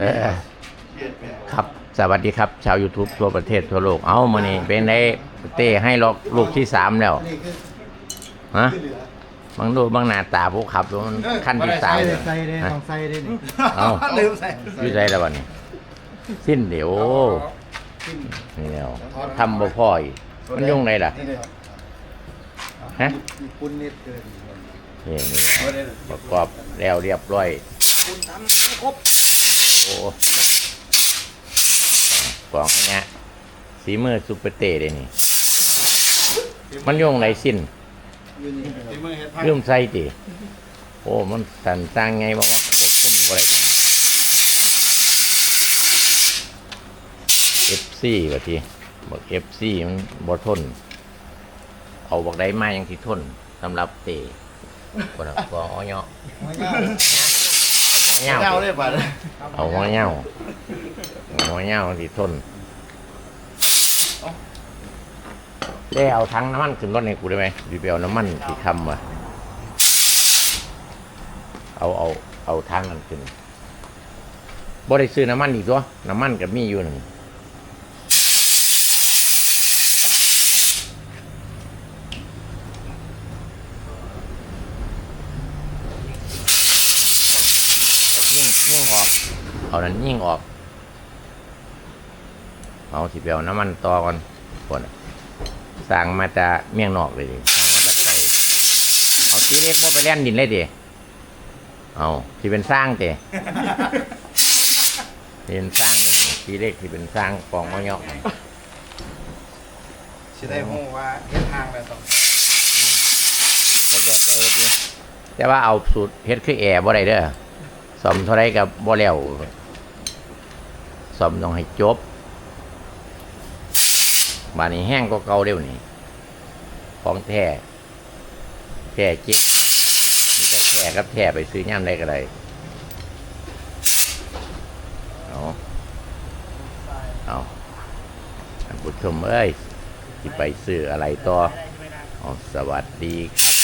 เออครับสวัสดีครับ ชาว YouTube ทั่วประเทศทั่วโลก เอามานี่เป็นได้เต้ให้ล็อกลูกที่สามแล้วนี่คือฮะคือเหลือบางดูบางหน้าตาพวกขับดูมันขั้นที่สามใส่เลเลยยใส่เลยต้องใส่เลยนี่เอาลืมใส่อยู่ใจแล้ววันนี้สิ้นเดี๋ยวนี่แล้วทำบ่พ่ออีกมันยุ่งไรล่ะนี่เลยฮะมีปุ้นนิดเกินนี่นี่ประกอบแล้วเรียบร้อย ปุ้นทำไม่ครบโอ้กล่องเนี้ยสีมือซุปเปอร์เต้เลยนี่ มันโยงไหนสิ้นอยู่นี่ฝีมือเฮ็ดพังเริ่มใส่ติโอ้ มันสันสร้างไงว่ามันเก็บขึ้นอะไรเอฟซีว่าทีบอกเอฟซีมันบ่ทน เอาบอกได้มายังที่ทนสำหรับเตะบ่ดอกบ่อ้อยอไม่ยาก เงาเจ้าเลยป่ะเอาหัวเงาเอาหัวเงาที่ทนได้เอาทั้งน้ำมันขึ้นรถในกูได้ไหมดีไปเอาน้ำมันที่คำว่ะเอาเอาเอาทางนั้นขึ้นบ่ได้ซื้อน้ำมันอีกตัวน้ำมันกับมีอยู่หนึ่ง ยิ่งยิ่งออก เอานั้นยิ่งออก เอาสิไปเอาน้ำมันต่อก่อนคนน่ะสั่งมาจากเมียงนอกเลยดิสั่งมาจากไสเอาทีเล็กบ่ไปแล่นดินเลยดิเอาที่เป็นสร้างเตะที่เป็นสร้างนี่ทีเล็กที่เป็นสร้างกองมะยอกสิได้ฮู้ว่าเฮ็ดทางแล้วต้องไม่แบบไหนดิแต่ว่าเอาสูตรเฮ็ดคือแอร์บ่ได้เด้อส อมเท่าไรกับบ่แล้วสอมต้องให้จบบานนี้แห้งก็เก่าเร็วนี่ของแท้แท้เจ๊กมีแต่แท้กับแท้ไปซื้อย่ำได้ก็ได้เอาเอาท่านผู้ชมเอ้ยที่ไปซื้ออะไรต่ออสวัสดีครับ